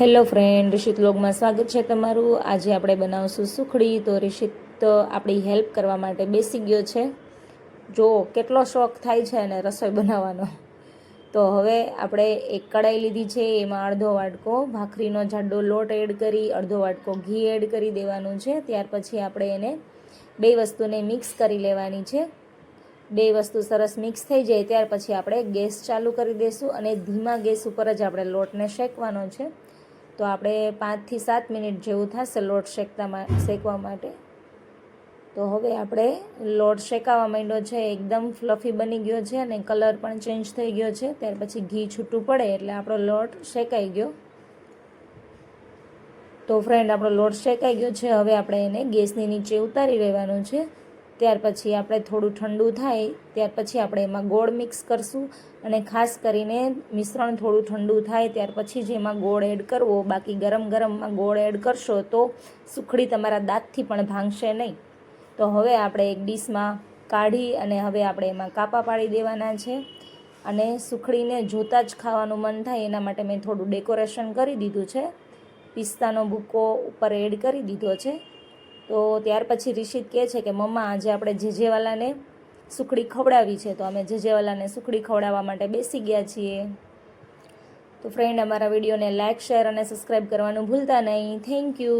Hello friend, રિષિત લોગમાં સ્વાગત છે તમારું. આજે આપણે બનાવશું સુખડી. તો રિષિત આપણી હેલ્પ કરવા માટે બેસી ગયો છે. જો, કેટલો શોખ થાય છે અને રસોઈ બનાવવાનો. તો હવે આપણે એક કડાઈ લીધી છે, એમાં અડધો વાટકો ભાખરીનો જાડો લોટ એડ કરી, અડધો વાટકો ઘી એડ કરી દેવાનું છે. ત્યાર પછી આપણે એને બે વસ્તુને મિક્સ કરી લેવાની છે. બે વસ્તુ સરસ મિક્સ થઈ જાય, ત્યાર પછી આપણે ગેસ ચાલુ કરી દઈશું અને ધીમા ગેસ ઉપર જ આપણે લોટને શેકવાનો છે. તો આપણે પાંચથી સાત મિનિટ જેવું થશે લોટ શેકતામાં શેકવા માટે. તો હવે આપણે લોટ શેકાવા માંડ્યો છે, એકદમ ફ્લફી બની ગયો છે અને કલર પણ ચેન્જ થઈ ગયો છે. ત્યાર પછી ઘી છૂટું પડે એટલે આપણો લોટ શેકાઈ ગયો. તો ફ્રેન્ડ આપણો લોટ શેકાઈ ગયો છે. હવે આપણે એને ગેસની નીચે ઉતારી લેવાનો છે. ત્યાર પછી આપણે થોડું ઠંડુ થાય, ત્યાર પછી આપણે એમાં ગોળ મિક્સ કરશું અને ખાસ કરીને મિશ્રણ થોડું ઠંડુ થાય, ત્યાર પછી જ એમાં ગોળ એડ કરવો. બાકી ગરમ ગરમમાં ગોળ એડ કરશો તો સુખડી તમારા દાંતથી પણ ભાંગશે નહીં. તો હવે આપણે એક ડીશમાં કાઢી અને હવે આપણે એમાં કાપા પાડી દેવાના છે અને સુખડીને જોતાં જ ખાવાનું મન થાય એના માટે મેં થોડું ડેકોરેશન કરી દીધું છે. પિસ્તાનો ભૂકો ઉપર એડ કરી દીધો છે. તો ત્યાર પછી રિષિત કહે છે કે, મમ્મા, આજે આપણે જેજેવાલાને સુખડી ખવડાવી છે. તો અમે જેજેવાલાને સુખડી ખવડાવવા માટે બેસી ગયા છીએ. તો ફ્રેન્ડ અમારા વિડીયોને લાઇક શેર અને સબસ્ક્રાઈબ કરવાનું ભૂલતા નહીં. Thank you